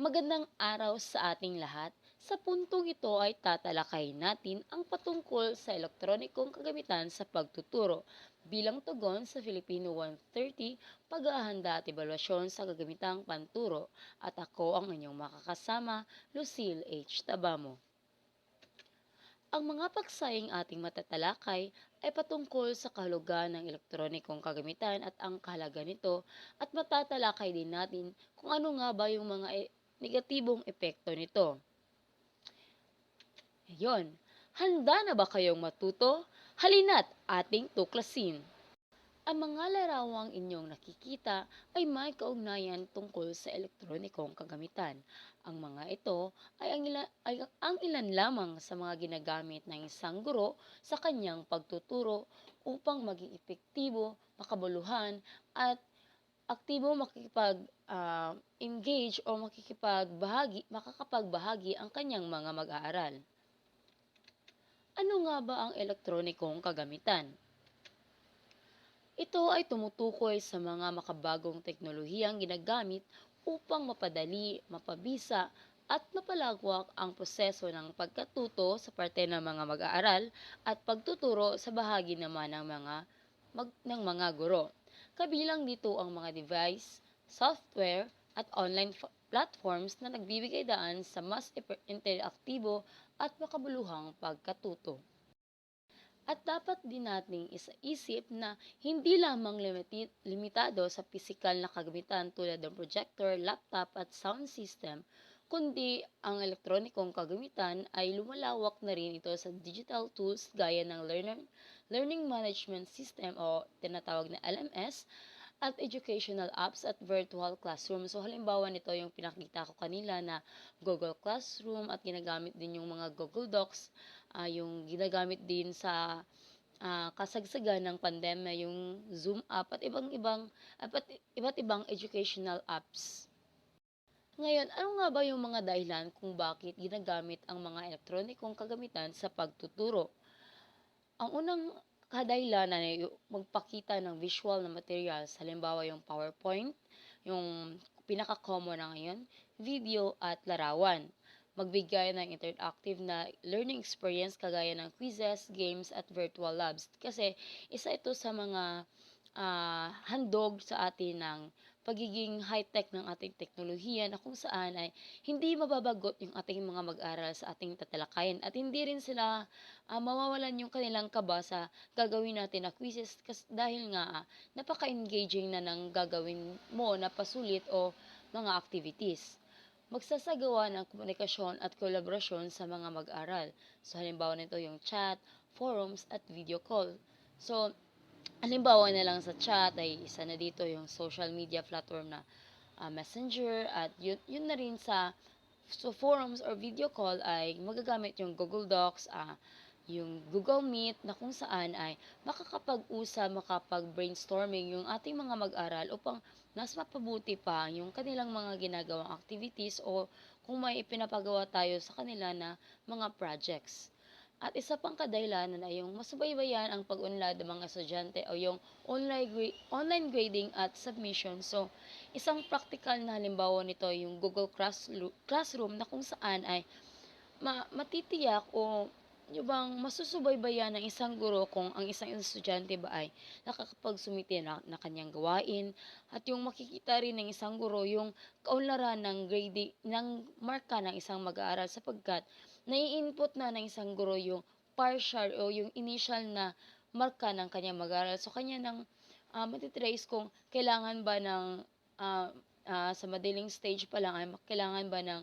Magandang araw sa ating lahat. Sa puntong ito ay tatalakayin natin ang patungkol sa elektronikong kagamitan sa pagtuturo bilang tugon sa Filipino 130, pag-aahanda at evaluasyon sa kagamitang panturo. At ako ang inyong makakasama, Lucille H. Tabamo. Ang mga paksaying ating matatalakay ay patungkol sa kahulugan ng elektronikong kagamitan at ang kahalaga nito at matatalakay din natin kung ano nga ba yung mga e- negatibong epekto nito. Ngayon, handa na ba kayong matuto? Halina't ating tuklasin. Ang mga larawang inyong nakikita ay may kaugnayan tungkol sa elektronikong kagamitan. Ang mga ito ay ang, ilan, ay ang ilan lamang sa mga ginagamit ng isang guro sa kanyang pagtuturo upang maging epektibo, makabuluhan, at aktibo makikipag-engage o makikipagbahagi, makakapagbahagi ang kanyang mga mag-aaral. Ano nga ba ang elektronikong kagamitan? Ito ay tumutukoy sa mga makabagong teknolohiyang ginagamit upang mapadali, mapabisa, at mapalagwak ang proseso ng pagkatuto sa parte ng mga mag-aaral at pagtuturo sa bahagi naman ng mga mag, ng mga guro. Kabilang dito ang mga device, software, at online platforms na nagbibigay daan sa mas interaktibo at makabuluhang pagkatuto. At dapat din nating isaisip na hindi lamang limitado sa pisikal na kagamitan tulad ng projector, laptop at sound system, kundi ang elektronikong kagamitan ay lumalawak na rin ito sa digital tools gaya ng learner, Learning Management System o tinatawag na LMS at educational apps at virtual classroom. So halimbawa nito yung pinakita ko kanila na Google Classroom at ginagamit din yung mga Google Docs, ah, yung ginagamit din sa ah, kasagsagan ng pandemya yung Zoom app at ibang ibang at iba't ibang educational apps. Ngayon, ano nga ba yung mga dahilan kung bakit ginagamit ang mga elektronikong kagamitan sa pagtuturo? Ang unang kadahilanan ay magpakita ng visual na materials, halimbawa yung PowerPoint, yung pinaka-common na ngayon, video at larawan. Magbigay ng interactive na learning experience kagaya ng quizzes, games at virtual labs. Kasi isa ito sa mga ah, handog sa atin ng pagiging high-tech ng ating teknolohiya na kung saan ay hindi mababagot yung ating mga mag-aral sa ating tatalakayin at hindi rin sila ah, mawawalan yung kanilang kaba sa gagawin natin na quizzes kas, dahil nga ah, napaka-engaging na ng gagawin mo na pasulit o mga activities. Magsasagawa ng komunikasyon at kolaborasyon sa mga mag-aral. So halimbawa nito yung chat, forums at video call. So halimbawa na lang sa chat ay isa na dito yung social media platform na ah, messenger at yun, yun na rin sa so forums or video call ay magagamit yung Google Docs, ah, yung Google Meet na kung saan ay makakapag-usap, makapag-brainstorming yung ating mga mag-aral upang mas mapabuti pa yung kanilang mga ginagawang activities o kung may ipinapagawa tayo sa kanila na mga projects. At isa pang kadahilanan ay yung masubaybayan ang pag-unlad ng mga estudyante o yung online, gra- online grading at submission. So, isang practical na halimbawa nito yung Google Classroom na kung saan ay ma- matitiyak o yung bang masusubaybayan ng isang guro kung ang isang estudyante ba ay nakakapagsumite na, na kanyang gawain at yung makikita rin ng isang guro yung kaunlaran ng grading ng marka ng isang mag-aaral sapagkat nai-input na ng isang guro yung partial o yung initial na marka ng kanyang mag-aaral. So, kanya nang uh, matitrace kung kailangan ba ng ah, ah, sa madaling stage pa lang ay kailangan ba ng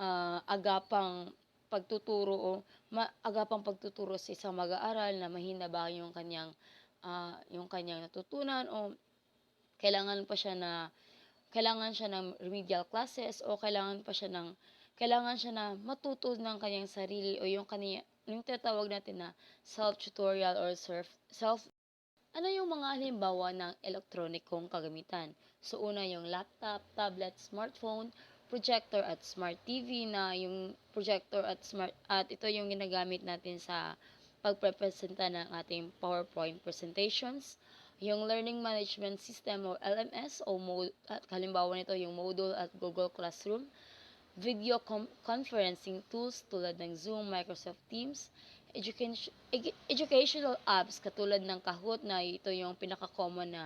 ah, agapang pagtuturo o ma- agapang pagtuturo sa isang mag-aaral na mahina ba yung kanyang ah, yung kanyang natutunan o kailangan pa siya na kailangan siya ng remedial classes o kailangan pa siya ng kailangan siya na matuto ng kanyang sarili o yung kanya yung tinatawag natin na self-tutorial or self, self ano yung mga halimbawa ng elektronikong kagamitan? So, una yung laptop, tablet, smartphone, projector at smart TV na yung projector at smart at ito yung ginagamit natin sa pagprepresenta ng ating PowerPoint presentations. Yung Learning Management System o LMS o Mod, at halimbawa nito yung Moodle at Google Classroom video conferencing tools tulad ng Zoom, Microsoft Teams, education, edu- educational apps katulad ng Kahoot na ito yung pinaka-common na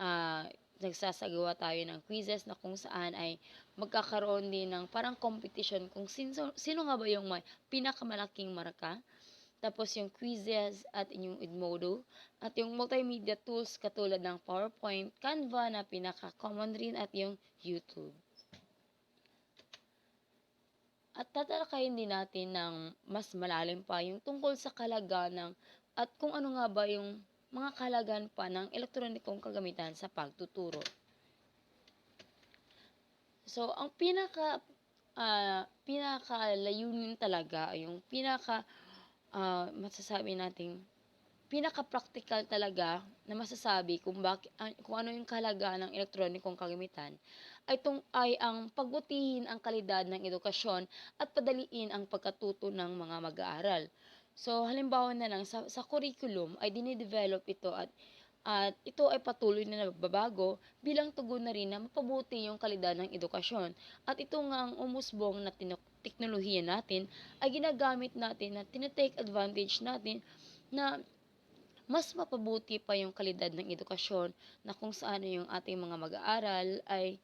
ah, nagsasagawa tayo ng quizzes na kung saan ay magkakaroon din ng parang competition kung sino, sino nga ba yung may pinakamalaking marka. Tapos yung quizzes at yung Edmodo. At yung multimedia tools katulad ng PowerPoint, Canva na pinaka-common rin at yung YouTube. At tatalakayin din natin ng mas malalim pa yung tungkol sa kalagaan ng at kung ano nga ba yung mga kalagaan pa ng elektronikong kagamitan sa pagtuturo. So, ang pinaka ah, pinaka layunin talaga, yung pinaka ah, masasabi nating pinaka practical talaga na masasabi kung bakit kung ano yung kahalagaan ng elektronikong kagamitan ay tung ay ang pagbutihin ang kalidad ng edukasyon at padaliin ang pagkatuto ng mga mag-aaral. So halimbawa na lang sa, sa curriculum ay dinidevelop ito at at ito ay patuloy na nagbabago bilang tugon na rin na mapabuti yung kalidad ng edukasyon. At ito nga ang umusbong na teknolohiya natin ay ginagamit natin na tinetake advantage natin na mas mapabuti pa yung kalidad ng edukasyon na kung saan yung ating mga mag-aaral ay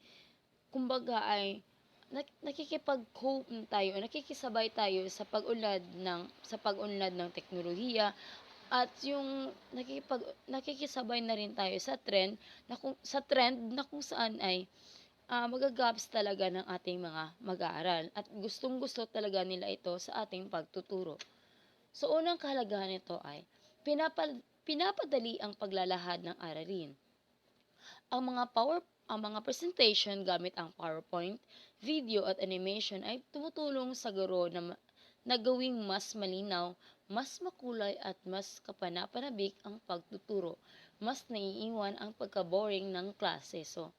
kumbaga ay nak- nakikipag-cope na tayo, nakikisabay tayo sa pag-unlad ng sa pag-unlad ng teknolohiya at yung nakikipag nakikisabay na rin tayo sa trend na kung sa trend na kung saan ay ah, magagaps talaga ng ating mga mag-aaral at gustong-gusto talaga nila ito sa ating pagtuturo. So unang kahalagahan nito ay pinapal, pinapadali ang paglalahad ng aralin. Ang mga power ang mga presentation gamit ang PowerPoint, video at animation ay tumutulong sa guro na, ma- na gawing mas malinaw, mas makulay at mas kapanapanabik ang pagtuturo. Mas naiiwan ang pagka-boring ng klase. So,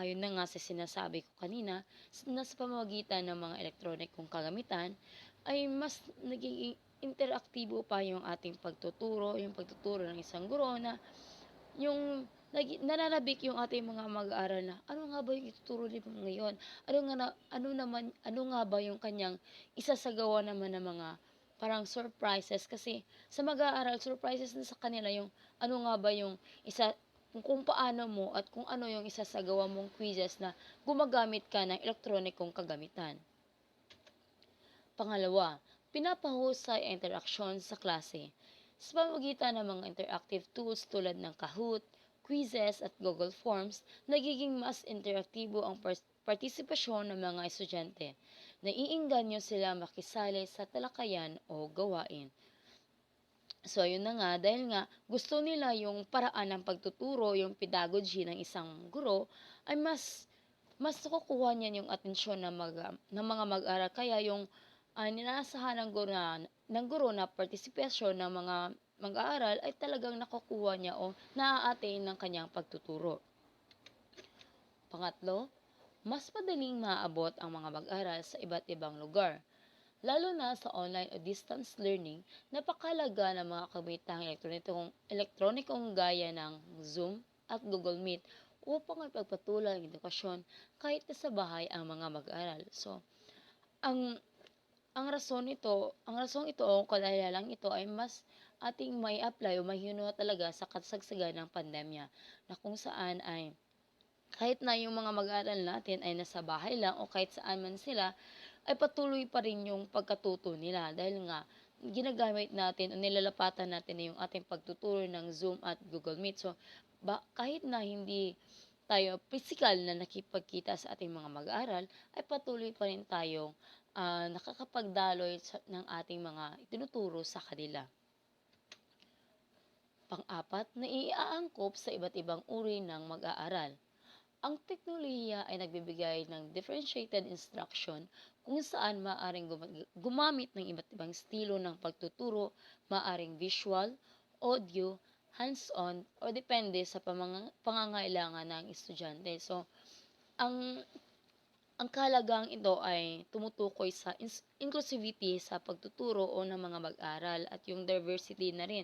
ayon na nga sa sinasabi ko kanina, na sa pamamagitan ng mga elektronikong kagamitan, ay mas nagiging interaktibo pa yung ating pagtuturo, yung pagtuturo ng isang guro na yung nag, nananabik yung ating mga mag-aaral na ano nga ba yung ituturo ni mo ngayon? Ano nga na, ano naman ano nga ba yung kanyang isasagawa naman ng mga parang surprises kasi sa mag-aaral surprises na sa kanila yung ano nga ba yung isa kung, kung paano mo at kung ano yung isasagawa mong quizzes na gumagamit ka ng elektronikong kagamitan. Pangalawa, pinapahusay ang interaksyon sa klase. Sa pamamagitan ng mga interactive tools tulad ng Kahoot, quizzes at Google Forms, nagiging mas interaktibo ang par- partisipasyon ng mga estudyante. Naiinganyo sila makisali sa talakayan o gawain. So, yun na nga, dahil nga gusto nila yung paraan ng pagtuturo, yung pedagogy ng isang guro, ay mas mas nakukuha niyan yung atensyon ng, mag, ng mga mag-aral. Kaya yung uh, ninaasahan ng guro na, ng guro na partisipasyon ng mga mag-aaral ay talagang nakukuha niya o naaatain ng kanyang pagtuturo. Pangatlo, mas madaling maaabot ang mga mag-aral sa iba't ibang lugar. Lalo na sa online o distance learning, napakalaga ng mga kamitang elektronikong, elektronikong gaya ng Zoom at Google Meet upang ipagpatuloy ang edukasyon kahit na sa bahay ang mga mag-aaral. So, ang ang rason nito, ang rason ito o kadahilan ito ay mas ating may apply o mahinuha talaga sa kasagsagan ng pandemya na kung saan ay kahit na yung mga mag-aaral natin ay nasa bahay lang o kahit saan man sila, ay patuloy pa rin yung pagkatuto nila dahil nga ginagamit natin o nilalapatan natin yung ating pagtuturo ng Zoom at Google Meet. So, ba, kahit na hindi tayo physical na nakipagkita sa ating mga mag-aaral, ay patuloy pa rin tayong ah, nakakapagdaloy ng ating mga itinuturo sa kanila. Pang-apat, naiaangkop sa iba't ibang uri ng mag-aaral. Ang teknolohiya ay nagbibigay ng differentiated instruction kung saan maaring gum- gumamit ng iba't ibang estilo ng pagtuturo, maaring visual, audio, hands-on, o depende sa pangangailangan ng estudyante. So, ang Ang kahalagang ito ay tumutukoy sa inclusivity sa pagtuturo o ng mga mag-aral at yung diversity na rin.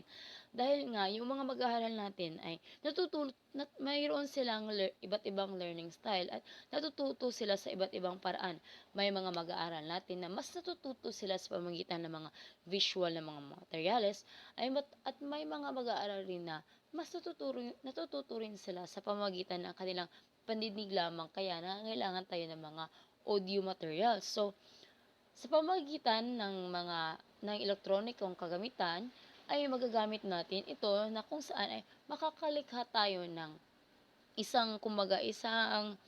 Dahil nga, yung mga mag-aaral natin ay natututo, nat, mayroon silang lear- iba't ibang learning style at natututo sila sa iba't ibang paraan. May mga mag-aaral natin na mas natututo sila sa pamagitan ng mga visual na mga materyales ay mat- at may mga mag-aaral rin na mas natuturo, natututo rin sila sa pamagitan ng kanilang pandinig lamang kaya nangangailangan tayo ng mga audio materials. So, sa pamagitan ng mga ng elektronikong kagamitan ay magagamit natin ito na kung saan ay makakalikha tayo ng isang kumbaga isang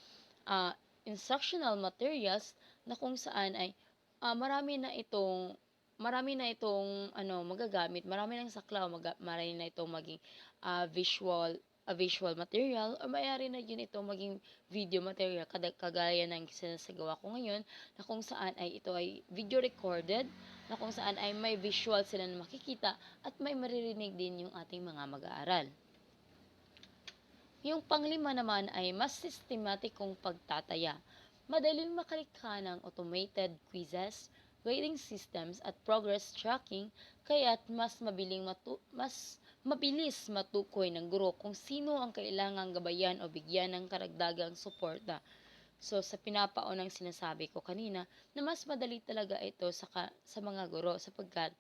ah, instructional materials na kung saan ay ah, marami na itong marami na itong ano magagamit marami ng saklaw maga, marami na itong maging ah, visual a visual material o mayari na yun ito maging video material kagaya ng sinasagawa ko ngayon na kung saan ay ito ay video recorded na kung saan ay may visual sila na makikita at may maririnig din yung ating mga mag-aaral. Yung panglima naman ay mas sistematikong pagtataya. Madaling makalikha ng automated quizzes, grading systems at progress tracking kaya't mas mabiling matu- mas mabilis matukoy ng guro kung sino ang kailangang gabayan o bigyan ng karagdagang suporta. So, sa pinapaunang sinasabi ko kanina, na mas madali talaga ito sa, ka- sa mga guro sapagkat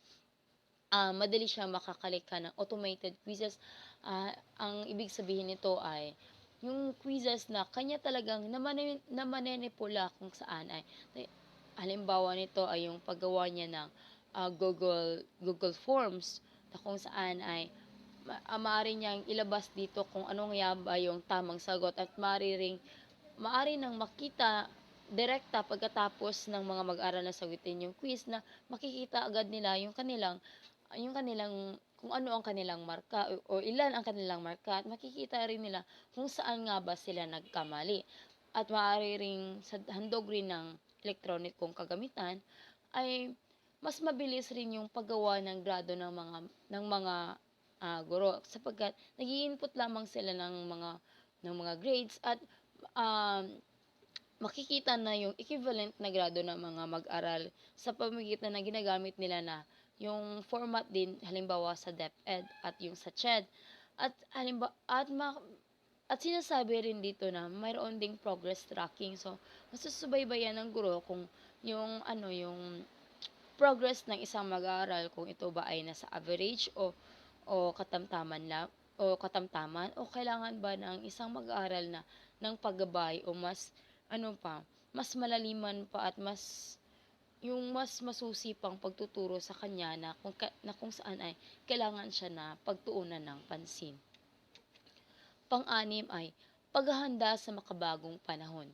ah, madali siya makakalika ng automated quizzes. Ah, ang ibig sabihin nito ay yung quizzes na kanya talagang namani- namanenipula kung saan ay halimbawa nito ay yung paggawa niya ng ah, Google Google Forms na kung saan ay maaari niyang ilabas dito kung anong nga ba yung tamang sagot at maaari ring maaari nang makita direkta pagkatapos ng mga mag-aral na sagutin yung quiz na makikita agad nila yung kanilang yung kanilang kung ano ang kanilang marka o, o ilan ang kanilang marka at makikita rin nila kung saan nga ba sila nagkamali. At maaari ring sa handog rin ng elektronikong kagamitan ay mas mabilis rin yung paggawa ng grado ng mga ng mga ah, guro. Sapagkat nag-input lamang sila ng mga ng mga grades at um, makikita na yung equivalent na grado ng mga mag-aral sa pamamagitan na ginagamit nila na yung format din halimbawa sa DepEd at yung sa CHED. At halimbawa at ma, at sinasabi rin dito na mayroon ding progress tracking. So masusubaybayan ng guro kung yung ano yung progress ng isang mag-aaral kung ito ba ay nasa average o o katamtaman lang o katamtaman o kailangan ba ng isang mag-aaral na ng paggabay o mas ano pa mas malaliman pa at mas yung mas masusi pang pagtuturo sa kanya na kung, na kung saan ay kailangan siya na pagtuunan ng pansin. Pang-anim ay paghahanda sa makabagong panahon.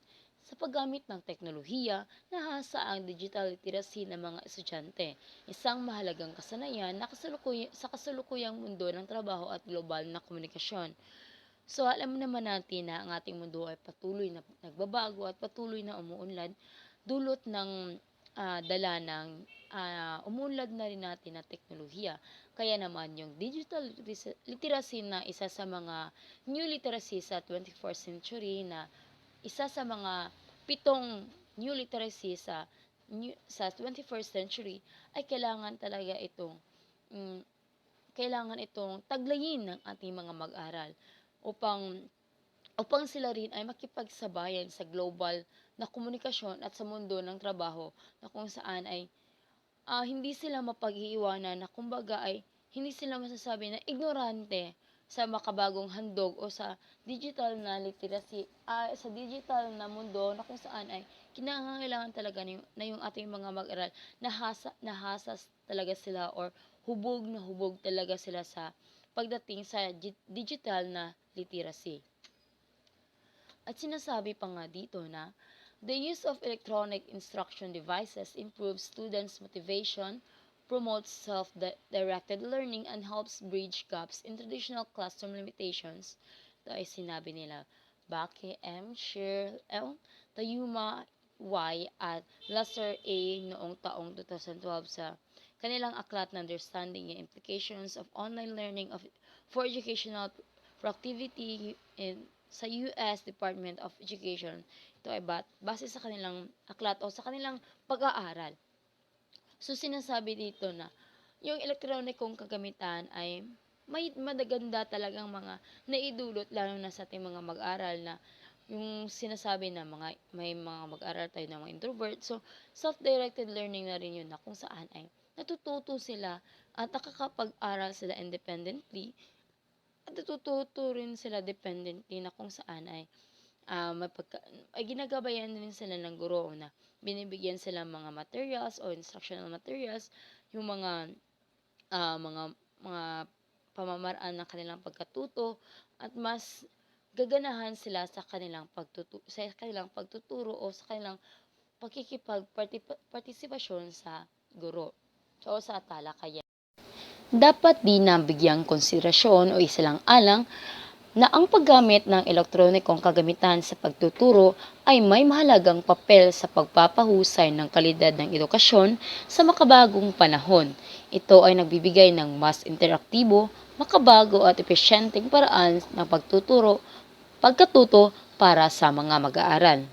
Sa paggamit ng teknolohiya, nahasa ang digital literacy ng mga estudyante, isang mahalagang kasanayan na kasalukuy- sa kasalukuyang mundo ng trabaho at global na komunikasyon. So, alam naman natin na ang ating mundo ay patuloy na nagbabago at patuloy na umuunlad dulot ng ah, dala ng ah, umunlad na rin natin na teknolohiya. Kaya naman yung digital literacy na isa sa mga new literacy sa 21st century na isa sa mga pitong new literacy sa new, sa 21st century ay kailangan talaga itong mm, kailangan itong taglayin ng ating mga mag-aral upang upang sila rin ay makipagsabayan sa global na komunikasyon at sa mundo ng trabaho na kung saan ay ah, hindi sila mapag-iiwanan na kumbaga ay hindi sila masasabi na ignorante sa makabagong handog o sa digital na literacy, ah, sa digital na mundo na kung saan ay kinangangailangan talaga na yung, na yung ating mga mag-aral nahasa, nahasas talaga sila or hubog na hubog talaga sila sa pagdating sa gi- digital na literacy. At sinasabi pa nga dito na the use of electronic instruction devices improves students' motivation, promotes self-directed learning, and helps bridge gaps in traditional classroom limitations. Ito ay sinabi nila Bake M. Sher L. Tayuma Y. at Lasser A. noong taong 2012 sa kanilang aklat na Understanding the Implications of Online Learning of, for Educational Productivity in, sa U.S. Department of Education ito ay bat base sa kanilang aklat o sa kanilang pag-aaral. So sinasabi dito na yung elektronikong kagamitan ay may madaganda talagang mga naidulot lalo na sa ating mga mag-aral na yung sinasabi na mga may mga mag-aral tayo ng mga introvert. So self-directed learning na rin yun na kung saan ay natututo sila at nakakapag-aral sila independently at natututo rin sila dependently na kung saan ay ah, mapagka, ay ginagabayan din sila ng guro na binibigyan sila mga materials o instructional materials, yung mga ah, mga mga pamamaraan ng kanilang pagkatuto at mas gaganahan sila sa kanilang pagtutu sa kanilang pagtuturo o sa kanilang pakikipagpartisipasyon sa guro o sa talakayan. Dapat din na bigyang konsiderasyon o isalang alang na ang paggamit ng elektronikong kagamitan sa pagtuturo ay may mahalagang papel sa pagpapahusay ng kalidad ng edukasyon sa makabagong panahon. Ito ay nagbibigay ng mas interaktibo, makabago at epesyenteng paraan ng pagtuturo, pagkatuto para sa mga mag-aaral.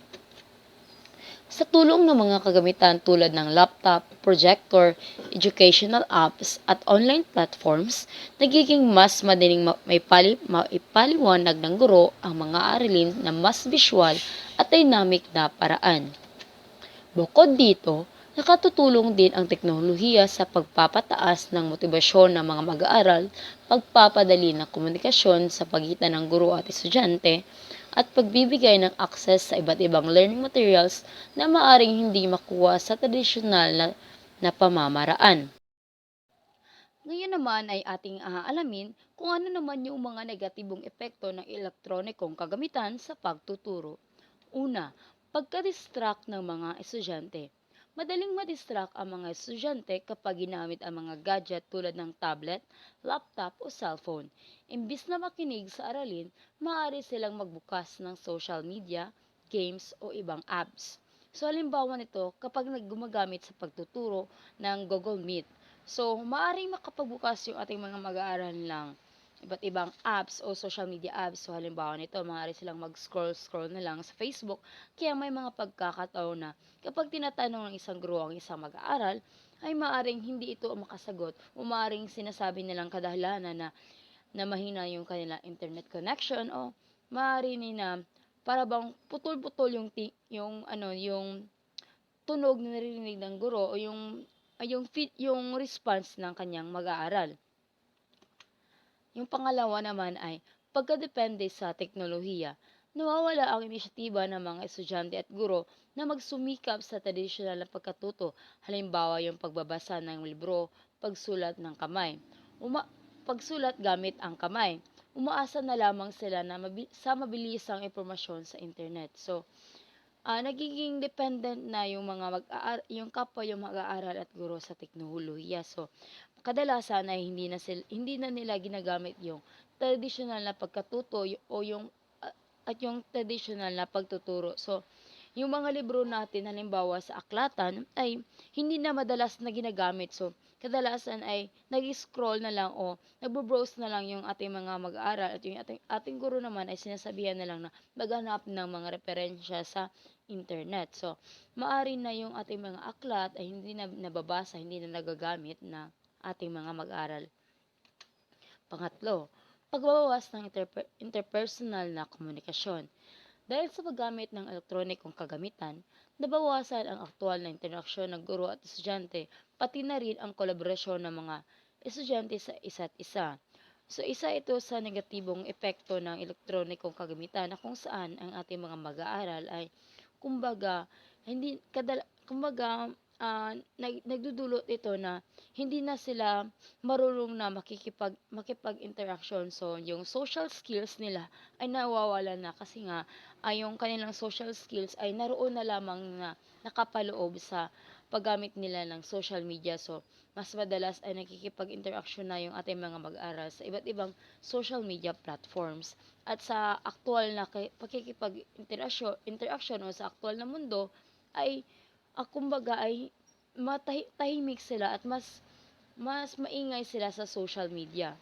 Sa tulong ng mga kagamitan tulad ng laptop, projector, educational apps at online platforms, nagiging mas madaling ma- maipali, maipaliwanag ng guro ang mga aralin na mas visual at dynamic na paraan. Bukod dito, nakatutulong din ang teknolohiya sa pagpapataas ng motibasyon ng mga mag-aaral, pagpapadali ng komunikasyon sa pagitan ng guro at estudyante, at pagbibigay ng access sa iba't ibang learning materials na maaring hindi makuha sa tradisyonal na, na pamamaraan. Ngayon naman ay ating aalamin kung ano naman yung mga negatibong epekto ng elektronikong kagamitan sa pagtuturo. Una, pagka-distract ng mga estudyante. Madaling madistract ang mga estudyante kapag ginamit ang mga gadget tulad ng tablet, laptop o cellphone. Imbis na makinig sa aralin, maaari silang magbukas ng social media, games o ibang apps. So halimbawa nito kapag naggumagamit sa pagtuturo ng Google Meet. So maaaring makapagbukas yung ating mga mag-aaral ng iba't ibang apps o social media apps. So halimbawa nito, maaari silang mag-scroll-scroll na lang sa Facebook. Kaya may mga pagkakataon na kapag tinatanong ng isang guro ang isang mag-aaral, ay maaring hindi ito makasagot o maaring sinasabi nilang kadahilanan na na mahina yung kanila internet connection o maaari na para bang putol-putol yung ti, yung ano yung tunog na naririnig ng guro o yung ay yung fit yung response ng kanyang mag-aaral. Yung pangalawa naman ay pagkadepende sa teknolohiya. Nawawala ang inisyatiba ng mga estudyante at guro na magsumikap sa tradisyonal na pagkatuto, halimbawa yung pagbabasa ng libro, pagsulat ng kamay, uma pagsulat gamit ang kamay. Umaasa na lamang sila na mabi- sa mabilisang impormasyon sa internet. So, ah, nagiging dependent na yung mga mag yung kapwa yung mag-aaral at guro sa teknolohiya. So, kadalasan ay hindi na sil hindi na nila ginagamit yung tradisyonal na pagkatuto o yung at yung tradisyonal na pagtuturo. So, yung mga libro natin halimbawa sa aklatan ay hindi na madalas na ginagamit. So, kadalasan ay nag-scroll na lang o nagbo-browse na lang yung ating mga mag-aaral at yung ating, ating guro naman ay sinasabihan na lang na maghanap ng mga referensya sa internet. So, maari na yung ating mga aklat ay hindi na nababasa, hindi na nagagamit na ating mga mag-aral. Pangatlo, pagbabawas ng interpe- interpersonal na komunikasyon. Dahil sa paggamit ng elektronikong kagamitan, nabawasan ang aktual na interaksyon ng guro at estudyante, pati na rin ang kolaborasyon ng mga estudyante sa isa't isa. So isa ito sa negatibong epekto ng elektronikong kagamitan na kung saan ang ating mga mag-aaral ay kumbaga hindi kadala, kumbaga ah, nag, nagdudulot ito na hindi na sila marunong na makikipag makipag-interaction. So, yung social skills nila ay nawawala na kasi nga ay yung kanilang social skills ay naroon na lamang na nakapaloob sa paggamit nila ng social media. So, mas madalas ay nakikipag-interaction na yung ating mga mag-aral sa iba't ibang social media platforms. At sa aktual na ki- pakikipag-interaction interaction o sa aktual na mundo ay ah, kumbaga ay matahi, tahimik sila at mas mas maingay sila sa social media.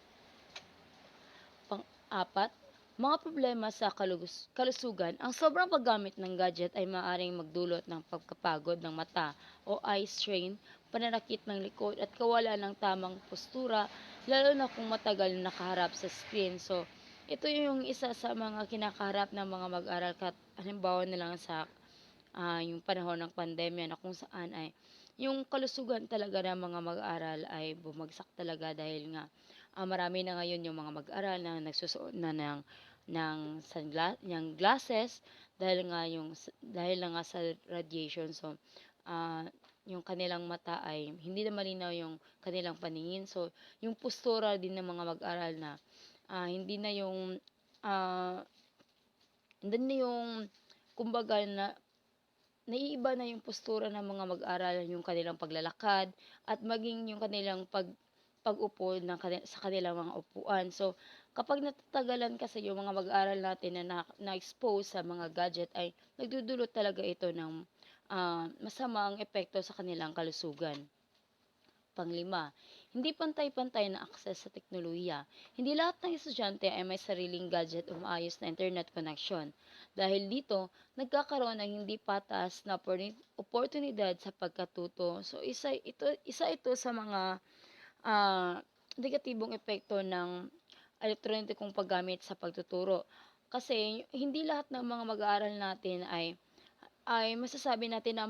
Pang-apat, Mga problema sa kalus- kalusugan, ang sobrang paggamit ng gadget ay maaaring magdulot ng pagkapagod ng mata o eye strain, pananakit ng likod at kawalan ng tamang postura, lalo na kung matagal na nakaharap sa screen. So, ito yung isa sa mga kinakaharap ng mga mag-aral kat halimbawa na lang sa ah, yung panahon ng pandemya na kung saan ay yung kalusugan talaga ng mga mag-aaral ay bumagsak talaga dahil nga ah, marami na ngayon yung mga mag-aaral na nagsusuot na ng ng sungla ng glasses dahil nga yung dahil nga sa radiation. So ah, yung kanilang mata ay hindi na malinaw yung kanilang paningin. So yung postura din ng mga mag-aral na ah, hindi na yung ah, hindi na yung kumbaga na naiiba na yung postura ng mga mag-aral, yung kanilang paglalakad, at maging yung kanilang pag, pag-upo ng, kani- sa kanilang mga upuan. So, kapag natatagalan kasi yung mga mag-aral natin na na- na-expose sa mga gadget ay nagdudulot talaga ito ng ah, masamang epekto sa kanilang kalusugan. Panglima, hindi pantay-pantay na akses sa teknolohiya. Hindi lahat ng estudyante ay may sariling gadget o maayos na internet connection. Dahil dito, nagkakaroon ng hindi patas na oportunidad sa pagkatuto. So isa ito isa ito sa mga ah, negatibong epekto ng elektronikong paggamit sa pagtuturo. Kasi hindi lahat ng mga mag-aaral natin ay ay masasabi natin na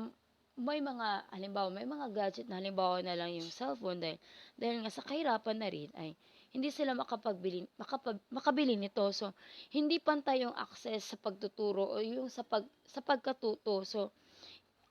may mga halimbawa may mga gadget na halimbawa na lang yung cellphone dahil dahil nga sa kahirapan na rin ay hindi sila makapagbili makapag, makabili nito. So hindi pantay yung access sa pagtuturo o yung sa pag sa pagkatuto. So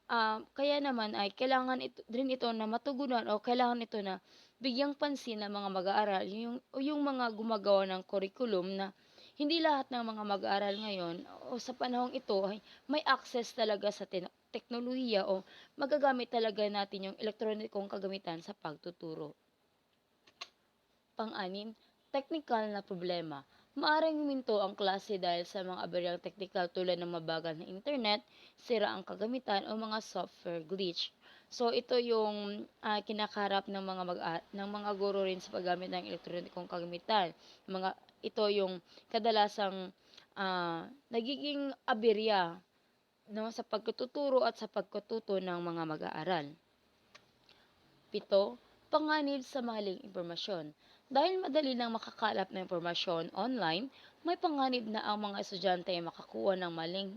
ah, kaya naman ay kailangan ito din ito na matugunan o kailangan ito na bigyang pansin ng mga mag-aaral yung o yung mga gumagawa ng curriculum na hindi lahat ng mga mag-aaral ngayon o sa panahong ito ay may access talaga sa tin- teknolohiya o magagamit talaga natin yung elektronikong kagamitan sa pagtuturo. Pang-anim, technical na problema. Maaring huminto ang klase dahil sa mga aberyang technical tulad ng mabagal na internet, sira ang kagamitan o mga software glitch. So ito yung ah, kinakaharap ng mga mag ng mga guro rin sa paggamit ng elektronikong kagamitan. Mga ito yung kadalasang ah, nagiging aberya no sa pagtuturo at sa pagkatuto ng mga mag-aaral. Pito, panganib sa maling impormasyon. Dahil madali nang makakalap ng impormasyon online, may panganib na ang mga estudyante ay makakuha ng maling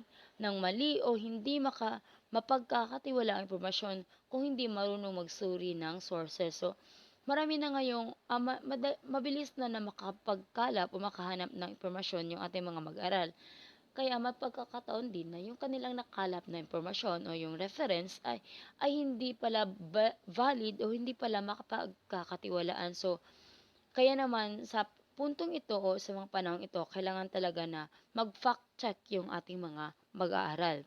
ng mali o hindi maka mapagkakatiwala ang impormasyon kung hindi marunong magsuri ng sources. So, marami na ngayong ah, ma- mabilis na na makapagkalap o makahanap ng impormasyon yung ating mga mag-aral. Kaya may pagkakataon din na yung kanilang nakalap na impormasyon o yung reference ay, ay hindi pala ba- valid o hindi pala makapagkakatiwalaan. So, kaya naman sa puntong ito o sa mga panahong ito, kailangan talaga na mag-fact check yung ating mga mag-aaral.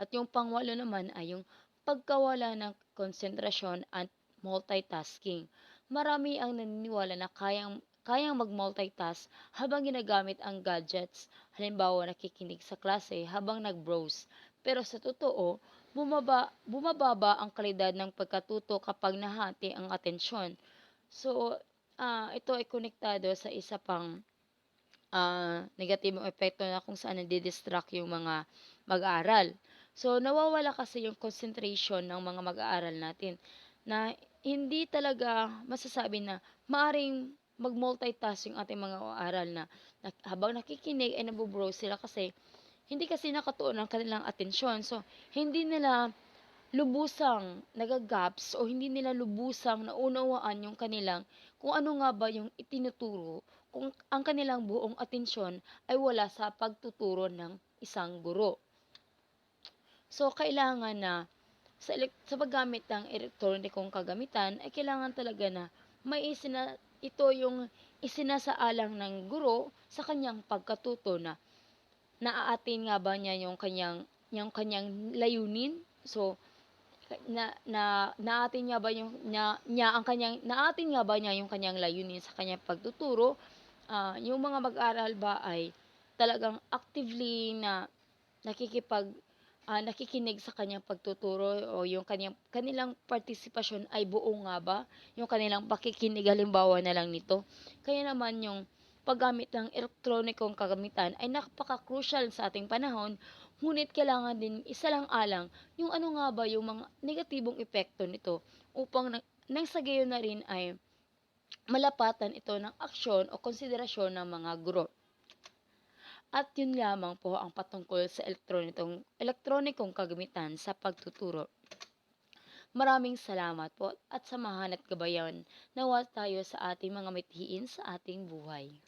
At yung pangwalo naman ay yung pagkawala ng konsentrasyon at multitasking. Marami ang naniniwala na kayang kayang mag-multitask habang ginagamit ang gadgets, halimbawa nakikinig sa klase habang nag-browse. Pero sa totoo, bumaba, bumababa ang kalidad ng pagkatuto kapag nahati ang atensyon. So, ah, ito ay konektado sa isa pang ah, negatibong epekto na kung saan nadidistract yung mga mag-aaral. So, nawawala kasi yung concentration ng mga mag-aaral natin na hindi talaga masasabi na maaring mag-multitask yung ating mga aaral na, na habang nakikinig ay nabubrowse sila kasi hindi kasi nakatuon ang kanilang atensyon. So, hindi nila lubusang nagagaps o hindi nila lubusang naunawaan yung kanilang kung ano nga ba yung itinuturo kung ang kanilang buong atensyon ay wala sa pagtuturo ng isang guro. So, kailangan na sa, sa paggamit ng elektronikong kagamitan ay kailangan talaga na may isina, ito yung isinasaalang ng guro sa kanyang pagkatuto na naaatin nga ba niya yung kanyang yung kanyang layunin? So na na naatin niya ba yung niya, niya ang kanyang naatin nga ba niya yung kanyang layunin sa kanyang pagtuturo? Ah, yung mga mag-aral ba ay talagang actively na nakikipag ah, nakikinig sa kanyang pagtuturo o yung kanyang kanilang partisipasyon ay buo nga ba? Yung kanilang pakikinig halimbawa na lang nito. Kaya naman yung paggamit ng elektronikong kagamitan ay napaka-crucial sa ating panahon, ngunit kailangan din isalang-alang yung ano nga ba yung mga negatibong epekto nito upang na, nang sa gayon na rin ay malapatan ito ng aksyon o konsiderasyon ng mga guro. At yun lamang po ang patungkol sa elektronikong, elektronikong kagamitan sa pagtuturo. Maraming salamat po at samahan at gabayan nawa tayo sa ating mga mithiin sa ating buhay.